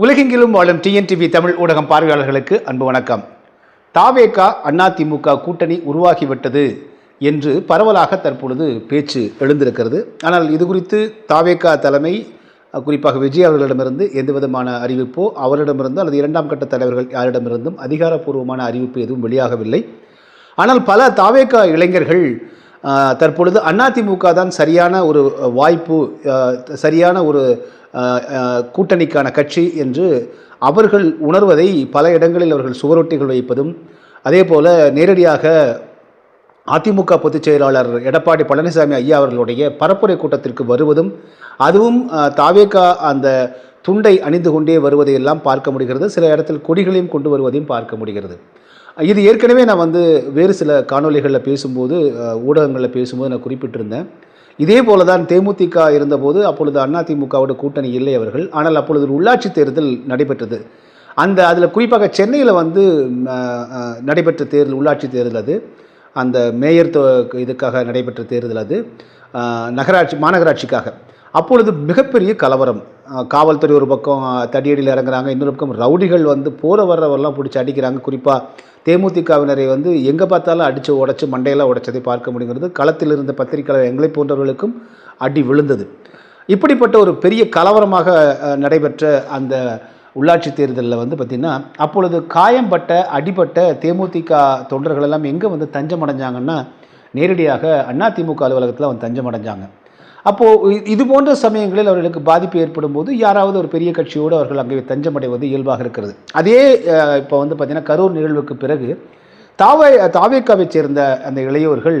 உலகெங்கிலும் வாழும் டிஎன்டிவி தமிழ் ஊடகம் பார்வையாளர்களுக்கு அன்பு வணக்கம். தாவேகா அதிமுக கூட்டணி உருவாகிவிட்டது என்று பரவலாக தற்பொழுது பேச்சு எழுந்திருக்கிறது. ஆனால் இது குறித்து தாவேகா தலைமை குறிப்பாக விஜய் அவர்களிடமிருந்து எந்த விதமான அறிவிப்போ அவரிடமிருந்து அல்லது இரண்டாம் கட்ட தலைவர்கள் யாரிடமிருந்தும் அதிகாரப்பூர்வமான அறிவிப்பு எதுவும் வெளியாகவில்லை. ஆனால் பல தாவேகா இளைஞர்கள் தற்பொழுது அதிமுக தான் சரியான ஒரு வாய்ப்பு சரியான ஒரு கூட்டணிக்கான கட்சி என்று அவர்கள் உணர்வதை பல இடங்களில் அவர்கள் சுவரொட்டிகள் வைப்பதும் அதே போல் நேரடியாக அதிமுக பொதுச் செயலாளர் எடப்பாடி பழனிசாமி ஐயா அவர்களுடைய பரப்புரை கூட்டத்திற்கு வருவதும் அதுவும் தாவேகா அந்த துண்டை அணிந்து கொண்டே வருவதையெல்லாம் பார்க்க முடிகிறது. சில இடத்தில் கொடிகளையும் கொண்டு வருவதையும் பார்க்க முடிகிறது. இது ஏற்கனவே நான் வந்து வேறு சில காணொளிகளில் பேசும்போது ஊடகங்களில் பேசும்போது நான் குறிப்பிட்டிருந்தேன். இதே போல தான் தேமுதிக இருந்தபோது அப்பொழுது அதிமுகவோட கூட்டணி இல்லை அவர்கள். ஆனால் அப்பொழுது உள்ளாட்சி தேர்தல் நடைபெற்றது. அந்த அதில் குறிப்பாக சென்னையில் வந்து நடைபெற்ற தேர்தல் உள்ளாட்சி தேர்தல் அது. அந்த மேயர் இதுக்காக நடைபெற்ற தேர்தல் அது. நகராட்சி மாநகராட்சிக்காக. அப்பொழுது மிகப்பெரிய கலவரம். காவல்துறை ஒரு பக்கம் தடியடியில் இறங்குறாங்க. இன்னொரு பக்கம் ரவுடிகள் வந்து போகிற வர்றவரெல்லாம் பிடிச்சி அடிக்கிறாங்க. குறிப்பாக தேமுதிகவினரை வந்து எங்கே பார்த்தாலும் அடித்து உடச்சி மண்டையெல்லாம் உடைச்சதை பார்க்க முடிகிறது களத்தில் இருந்த பத்திரிகையாளர் எங்களை போன்றவர்களுக்கும் அடி விழுந்தது. இப்படிப்பட்ட ஒரு பெரிய கலவரமாக நடைபெற்ற அந்த உள்ளாட்சி தேர்தலில் வந்து பார்த்திங்கன்னா அப்பொழுது காயம்பட்ட அடிபட்ட தேமுதிக தொண்டர்கள் எல்லாம் எங்கே வந்து தஞ்சம் அடைஞ்சாங்கன்னா நேரடியாக அதிமுக அலுவலகத்தில் வந்து தஞ்சம் அடைஞ்சாங்க அப்போது இது போன்ற சமயங்களில் அவர்களுக்கு பாதிப்பு ஏற்படும் போது யாராவது ஒரு பெரிய கட்சியோடு அவர்கள் அங்கே தஞ்சமடைவது இயல்பாக இருக்கிறது. அதே இப்போ வந்து பார்த்திங்கன்னா கரூர் நிகழ்வுக்கு பிறகு தாவே தாவேக்காவைச் சேர்ந்த அந்த இளையோர்கள்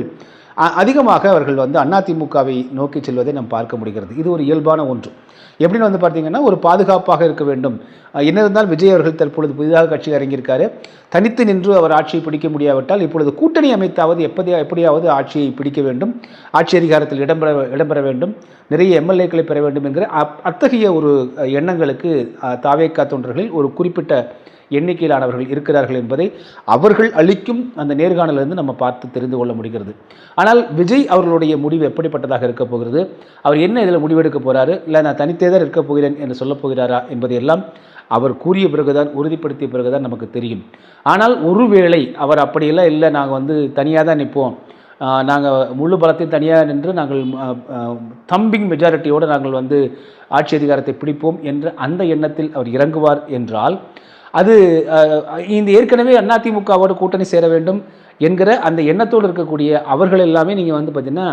அதிகமாக அவர்கள் வந்து அதிமுகவை நோக்கி செல்வதை நாம் பார்க்க முடிகிறது. இது ஒரு இயல்பான ஒன்று. எப்படின்னு வந்து பார்த்தீங்கன்னா ஒரு பாதுகாப்பாக இருக்க வேண்டும். என்ன இருந்தால் விஜய் அவர்கள் தற்பொழுது புதிதாக கட்சியில் இறங்கியிருக்காரு. தனித்து நின்று அவர் ஆட்சியை பிடிக்க முடியாவிட்டால் இப்பொழுது கூட்டணி அமைத்தாவது எப்படியா எப்படியாவது ஆட்சியை பிடிக்க வேண்டும். ஆட்சி அதிகாரத்தில் இடம்பெற இடம்பெற வேண்டும். நிறைய எம்எல்ஏக்களை பெற வேண்டும் என்கிற அப்- அத்தகைய ஒரு எண்ணங்களுக்கு தாவேக்கா தொண்டர்களில் ஒரு குறிப்பிட்ட எண்ணிக்கையிலானவர்கள் இருக்கிறார்கள் என்பதை அவர்கள் அளிக்கும் அந்த நேர்காணலிருந்து நம்ம பார்த்து தெரிந்து கொள்ள முடிகிறது. ஆனால் விஜய் அவர்களுடைய முடிவு எப்படிப்பட்டதாக இருக்க போகிறது? அவர் என்ன இதில் முடிவெடுக்க போகிறாரு இல்லை நான் தனித்தே தான் இருக்க போகிறேன் என்று சொல்லப் போகிறாரா என்பதையெல்லாம் அவர் கூறிய பிறகுதான் உறுதிப்படுத்திய பிறகுதான் நமக்கு தெரியும். ஆனால் ஒருவேளை அவர் அப்படியெல்லாம் இல்லை நாங்கள் வந்து தனியாக தான் நிற்போம். நாங்கள் முழு பலத்தையும் தனியாக நின்று நாங்கள் தம்பிங் மெஜாரிட்டியோடு நாங்கள் வந்து ஆட்சி அதிகாரத்தை பிடிப்போம் என்ற அந்த எண்ணத்தில் அவர் இறங்குவார் என்றால் அது இந்த ஏற்கனவே அதிமுகவோட கூட்டணி சேர வேண்டும் என்கிற அந்த எண்ணத்தோடு இருக்கக்கூடிய அவர்கள் எல்லாமே நீங்கள் வந்து பார்த்தீங்கன்னா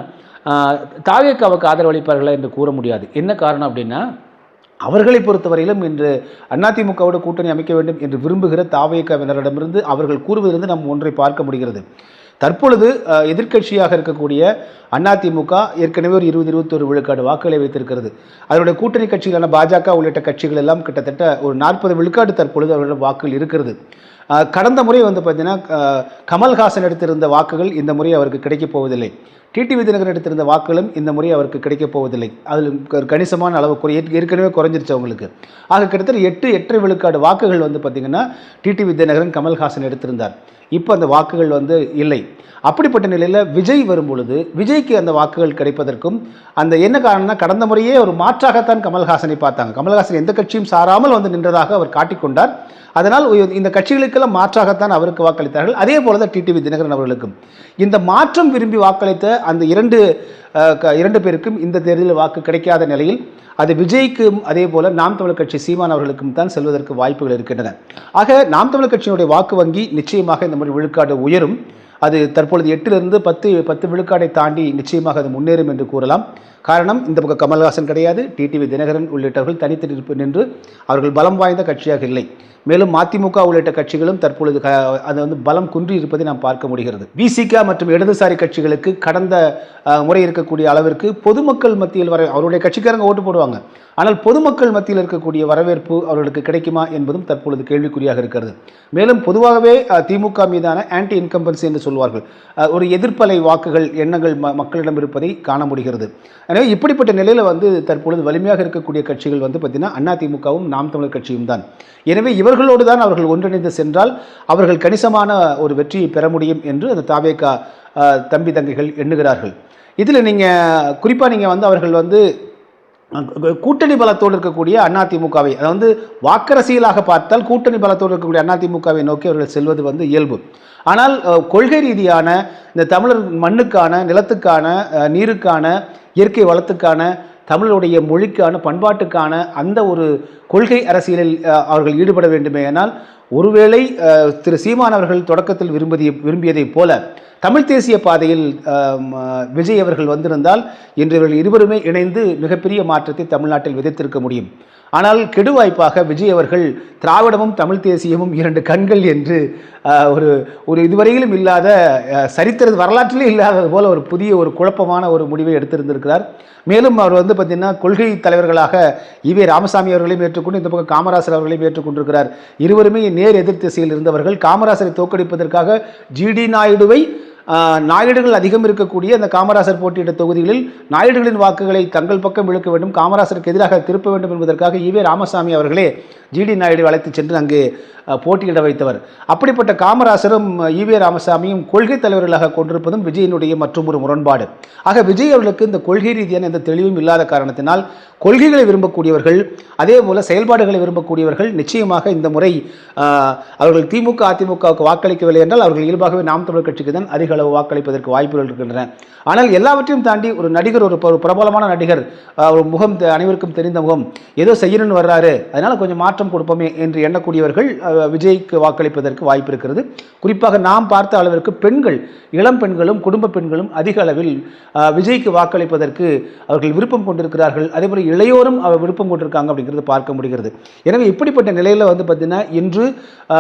தாவேக்காவுக்கு ஆதரவளிப்பார்களா என்று கூற முடியாது. என்ன காரணம் அப்படின்னா அவர்களை பொறுத்தவரையிலும் இன்று அதிமுகவோட கூட்டணி அமைக்க வேண்டும் என்று விரும்புகிற தாவேக்கவினரிடமிருந்து அவர்கள் கூறுவதிலிருந்து நாம் ஒன்றை பார்க்க முடிகிறது. தற்பொழுது எதிர்க்கட்சியாக இருக்கக்கூடிய அதிமுக ஏற்கனவே ஒரு இருபது இருபத்தொரு விழுக்காடு வாக்குகளை வைத்திருக்கிறது. அதனுடைய கூட்டணி கட்சிகளான பாஜக உள்ளிட்ட கட்சிகள் எல்லாம் கிட்டத்தட்ட ஒரு நாற்பது விழுக்காடு தற்பொழுது அவர்களிடம் வாக்குகள் இருக்கிறது. கடந்த முறை வந்து பார்த்தீங்கன்னா கமல்ஹாசன் எடுத்திருந்த வாக்குகள் இந்த முறை அவருக்கு கிடைக்கப் போவதில்லை. டிடிவி தினகரன் எடுத்திருந்த வாக்குகளும் இந்த முறை அவருக்கு கிடைக்கப் போவதில்லை. அதில் கணிசமான அளவு குறை ஏற்கனவே குறைஞ்சிருச்சு அவங்களுக்கு. ஆக கிட்டத்தட்ட எட்டு எட்டரை விழுக்காடு வாக்குகள் வந்து பார்த்திங்கன்னா டிடிவி தினகரன் கமல்ஹாசன் எடுத்திருந்தார். இப்போ அந்த வாக்குகள் வந்து இல்லை. அப்படிப்பட்ட நிலையில் விஜய் வரும்பொழுது விஜய்க்கு அந்த வாக்குகள் கிடைப்பதற்கும் அந்த என்ன காரணம்னா கடந்த முறையே ஒரு மாற்றாகத்தான் கமல்ஹாசனை பார்த்தாங்க. கமல்ஹாசன் எந்த கட்சியும் சாராமல் வந்து நின்றதாக அவர் காட்டிக்கொண்டார் அதனால் இந்த கட்சிகளுக்கெல்லாம் மாற்றாகத்தான் அவருக்கு வாக்களித்தார்கள். அதே போல தான் டிடிவி தினகரன் அவர்களுக்கும். இந்த மாற்றம் விரும்பி வாக்களித்த அந்த இரண்டு இரண்டு பேருக்கும் இந்த தேர்தலில் வாக்கு கிடைக்காத நிலையில் அது விஜய்க்கும் அதே போல நாம் தமிழர் கட்சி சீமான் அவர்களுக்கும் தான் செல்வதற்கு வாய்ப்புகள் இருக்கின்றன. ஆக நாம் தமிழர் கட்சியினுடைய வாக்கு வங்கி நிச்சயமாக இந்த மாதிரி விழுக்காடு உயரும். அது தற்பொழுது எட்டிலிருந்து பத்து பத்து விழுக்காடை தாண்டி நிச்சயமாக அது முன்னேறும் என்று கூறலாம். காரணம் இந்த பக்கம் கமல்ஹாசன் கிடையாது. டிடிவி தினகரன் உள்ளிட்டவர்கள் தனித்து நிற்பு நின்று அவர்கள் பலம் வாய்ந்த கட்சியாக இல்லை. மேலும் மதிமுக உள்ளிட்ட கட்சிகளும் தற்பொழுது க அது வந்து பலம் குன்றி இருப்பதை நாம் பார்க்க முடிகிறது. விசிக மற்றும் இடதுசாரி கட்சிகளுக்கு கடந்த முறை இருக்கக்கூடிய அளவிற்கு பொதுமக்கள் மத்தியில் வர அவருடைய கட்சிக்காரங்க ஓட்டு போடுவாங்க. ஆனால் பொதுமக்கள் மத்தியில் இருக்கக்கூடிய வரவேற்பு அவர்களுக்கு கிடைக்குமா என்பதும் தற்பொழுது கேள்விக்குறியாக இருக்கிறது. மேலும் பொதுவாகவே திமுக மீதான ஆன்டி இன்கம்பன்சி என்று சொல்வார்கள். ஒரு எதிர்ப்பலை வாக்குகள் எண்ணங்கள் ம மக்களிடம் இருப்பதை காண முடிகிறது. எனவே இப்படிப்பட்ட நிலையில் வந்து தற்பொழுது வலிமையாக இருக்கக்கூடிய கட்சிகள் வந்து பார்த்திங்கன்னா அதிமுகவும் நாம் தமிழர் கட்சியும் தான். எனவே இவர்களோடு தான் அவர்கள் ஒன்றிணைந்து சென்றால் அவர்கள் கணிசமான ஒரு வெற்றியை பெற முடியும் என்று அந்த தாவேகா தம்பி தங்கைகள் எண்ணுகிறார்கள். இதில் நீங்கள் குறிப்பாக நீங்கள் வந்து அவர்கள் வந்து கூட்டணி பலத்தோடு இருக்கக்கூடிய அதிமுகவை அதை வந்து வாக்கரசியலாக பார்த்தால் கூட்டணி பலத்தோடு இருக்கக்கூடிய அதிமுகவை நோக்கி அவர்கள் செல்வது வந்து இயல்பு. ஆனால் கொள்கை ரீதியான இந்த தமிழர் மண்ணுக்கான நிலத்துக்கான நீருக்கான இயற்கை வளத்துக்கான தமிழருடைய மொழிக்கான பண்பாட்டுக்கான அந்த ஒரு கொள்கை அரசியலில் அவர்கள் ஈடுபட வேண்டுமே ஆனால் ஒருவேளை திரு சீமான் அவர்கள் தொடக்கத்தில் விரும்பிய விரும்பியதைப் போல தமிழ் தேசிய பாதையில் விஜய் அவர்கள் வந்திருந்தால் இன்று இவர்கள் இருவருமே இணைந்து மிகப்பெரிய மாற்றத்தை தமிழ்நாட்டில் விதைத்திருக்க முடியும். ஆனால் கெடுவாய்ப்பாக விஜய் அவர்கள் திராவிடமும் தமிழ் தேசியமும் இரண்டு கண்கள் என்று ஒரு ஒரு இதுவரையிலும் இல்லாத சரித்திர வரலாற்றிலே இல்லாதது போல ஒரு புதிய ஒரு குழப்பமான ஒரு முடிவை எடுத்திருந்திருக்கிறார். மேலும் அவர் வந்து பார்த்திங்கன்னா கொள்கை தலைவர்களாக இவே ராமசாமி அவர்களையும் ஏற்றுக்கொண்டு இந்த பக்கம் காமராசர் அவர்களையும் ஏற்றுக்கொண்டிருக்கிறார். இருவருமே நேர் எதிர் திசையில் இருந்தவர்கள். காமராசரை தோற்கடிப்பதற்காக ஜிடி நாயுடுவை நாயுடுகள் அதிகம் இருக்கக்கூடிய அந்த காமராசர் போட்டியிட்ட தொகுதிகளில் நாயுடுகளின் வாக்குகளை தங்கள் பக்கம் இழுக்க வேண்டும் காமராசருக்கு எதிராக திருப்ப வேண்டும் என்பதற்காக ஈவே ராமசாமி அவர்களே ஜிடி நாயுடு அழைத்து சென்று அங்கு போட்டியிட வைத்தவர். அப்படிப்பட்ட காமராசரும் ஈவே ராமசாமியும் கொள்கை தலைவர்களாக கொண்டிருப்பதும் விஜயனுடைய மற்றும் ஒரு முரண்பாடு. ஆக விஜய் அவர்களுக்கு இந்த கொள்கை ரீதியான எந்த தெளிவும் இல்லாத காரணத்தினால் கொள்கைகளை விரும்பக்கூடியவர்கள் அதே போல செயல்பாடுகளை விரும்பக்கூடியவர்கள் நிச்சயமாக இந்த முறை அவர்கள் திமுக அதிமுகவுக்கு வாக்களிக்கவில்லை என்றால் அவர்கள் இயல்பாகவே நாம் தமிழர் கட்சிக்கு தான் அதிக அளவு வாக்களிப்பதற்கு வாய்ப்புகள் இருக்கின்றன. ஆனால் எல்லாவற்றையும் தாண்டி ஒரு நடிகர் ஒரு ப- பிரபலமான நடிகர் ஒரு முகம் அனைவருக்கும் தெரிந்த முகம் ஏதோ செய்யணும்னு வர்றாரு. அதனால் கொஞ்சம் மாற்றம் கொடுப்போமே என்று எண்ணக்கூடியவர்கள் விஜய்க்கு வாக்களிப்பதற்கு வாய்ப்பு இருக்கிறது. குறிப்பாக நாம் பார்த்த அளவிற்கு பெண்கள் இளம் பெண்களும் குடும்ப பெண்களும் அதிக அளவில் விஜய்க்கு வாக்களிப்பதற்கு அவர்கள் விருப்பம் கொண்டிருக்கிறார்கள். அதேபோல் இளையோரும் அவர் விருப்பம் கொண்டிருக்காங்க அப்படிங்கிறது பார்க்க முடிகிறது. எனவே இப்படிப்பட்ட நிலையில் வந்து பார்த்தீங்கன்னா இன்று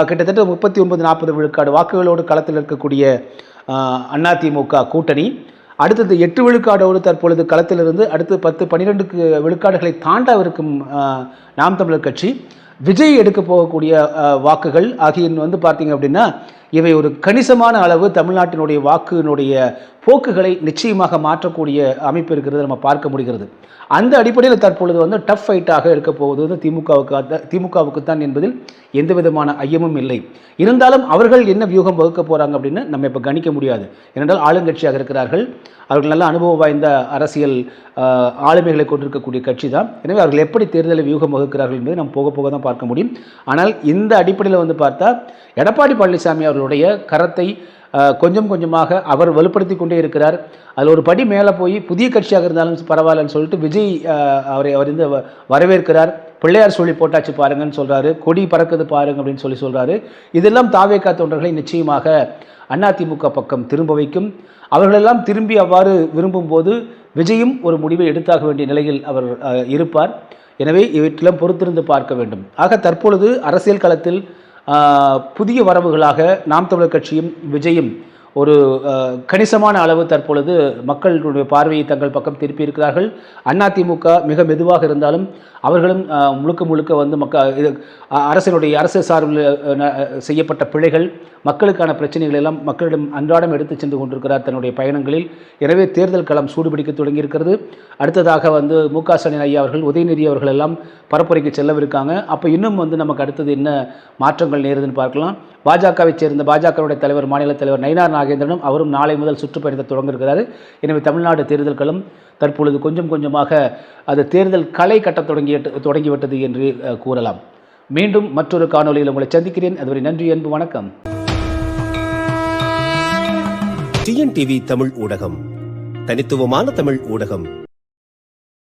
கிட்டத்தட்ட முப்பத்தி ஒன்பது நாற்பது விழுக்காடு வாக்குகளோடு களத்தில் இருக்கக்கூடிய அதிமுக கூட்டணி. அடுத்தது எட்டு விழுக்காடோடு தற்பொழுது களத்திலிருந்து அடுத்து பத்து பன்னிரெண்டுக்கு விழுக்காடுகளை தாண்டவிருக்கும் நாம் தமிழர் கட்சி. விஜய் எடுக்க போகக்கூடிய வாக்குகள். ஆகிய வந்து பார்த்தீங்க அப்படின்னா இவை ஒரு கணிசமான அளவு தமிழ்நாட்டினுடைய வாக்குனுடைய போக்குகளை நிச்சயமாக மாற்றக்கூடிய அமைப்பு இருக்கிறது நம்ம பார்க்க முடிகிறது. அந்த அடிப்படையில் தற்பொழுது வந்து டஃப் ஃபைட்டாக இருக்க போவது வந்து திமுகவுக்கு திமுகவுக்கு தான் என்பதில் எந்த விதமான ஐயமும் இல்லை. இருந்தாலும் அவர்கள் என்ன வியூகம் வகுக்க போகிறாங்க அப்படின்னு நம்ம இப்போ கணிக்க முடியாது. ஏனென்றால் ஆளுங்கட்சியாக இருக்கிறார்கள். அவர்கள் நல்ல அனுபவம் வாய்ந்த அரசியல் ஆளுமைகளை கொண்டிருக்கக்கூடிய கட்சி தான். எனவே அவர்கள் எப்படி தேர்தலை வியூகம் வகுக்கிறார்கள் என்பதை நம்ம போக போக தான் பார்க்க முடியும். ஆனால் இந்த அடிப்படையில் வந்து பார்த்தா எடப்பாடி பழனிசாமி அவர்களுடைய கரத்தை கொஞ்சம் கொஞ்சமாக அவர் வலுப்படுத்தி கொண்டே இருக்கிறார். அதில் ஒரு படி மேலே போய் புதிய கட்சியாக இருந்தாலும் பரவாயில்லன்னு சொல்லிட்டு விஜய் அவரை அவர் வந்து வரவேற்கிறார். பிள்ளையார் சொல்லி போட்டாச்சு பாருங்கன்னு சொல்றாரு. கொடி பறக்குது பாருங்க அப்படின்னு சொல்லி சொல்றாரு. இதெல்லாம் தாவேக்கா தொண்டர்களை நிச்சயமாக அதிமுக பக்கம் திரும்ப வைக்கும். அவர்களெல்லாம் திரும்பி அவ்வாறு விரும்பும்போது விஜயும் ஒரு முடிவை எடுத்தாக வேண்டிய நிலையில் அவர் இருப்பார். எனவே இவற்றெல்லாம் பொறுத்திருந்து பார்க்க வேண்டும். ஆக தற்பொழுது அரசியல் களத்தில் புதிய வரவுகளாக நாம் தமிழர் கட்சியும் விஜயும் ஒரு கணிசமான அளவு தற்பொழுது மக்களுடைய பார்வையை தங்கள் பக்கம் திருப்பி இருக்கிறார்கள். அதிமுக மிக மெதுவாக இருந்தாலும் அவர்களும் முழுக்க முழுக்க வந்து மக்க இது அரசினுடைய அரசு சார்பில் செய்யப்பட்ட பிழைகள் மக்களுக்கான பிரச்சனைகள் எல்லாம் மக்களிடம் அன்றாடம் எடுத்து சென்று கொண்டிருக்கிறார் தன்னுடைய பயணங்களில். எனவே தேர்தல் களம் சூடுபிடிக்க தொடங்கியிருக்கிறது. அடுத்ததாக வந்து மு க ஸ்டாலின் ஐயா அவர்கள் உதயநிதி அவர்கள் எல்லாம் பரப்புரைக்கு செல்லவிருக்காங்க. அப்போ இன்னும் வந்து நமக்கு அடுத்தது என்ன மாற்றங்கள் நேருதுன்னு பார்க்கலாம். பாஜகவைச் சேர்ந்த பாஜகவுடைய தலைவர் மாநில தலைவர் நயினார் நாகேந்திரனும் அவரும் நாளை முதல் சுற்றுப்பயணத்தை தொடங்கியிருக்கிறார். எனவே தமிழ்நாடு தேர்தல்களும் தற்பொழுது கொஞ்சம் கொஞ்சமாக அது தேர்தல் களை கட்டத் தொடங்கி தொடங்கிய தொடங்கிவிட்டது என்று கூறலாம். மீண்டும் மற்றொரு காணொளியில் உங்களை சந்திக்கிறேன். அதுவரை நன்றி அன்பு வணக்கம். டிஎன்டிவி தமிழ் ஊடகம். தனித்துவமான தமிழ் ஊடகம்.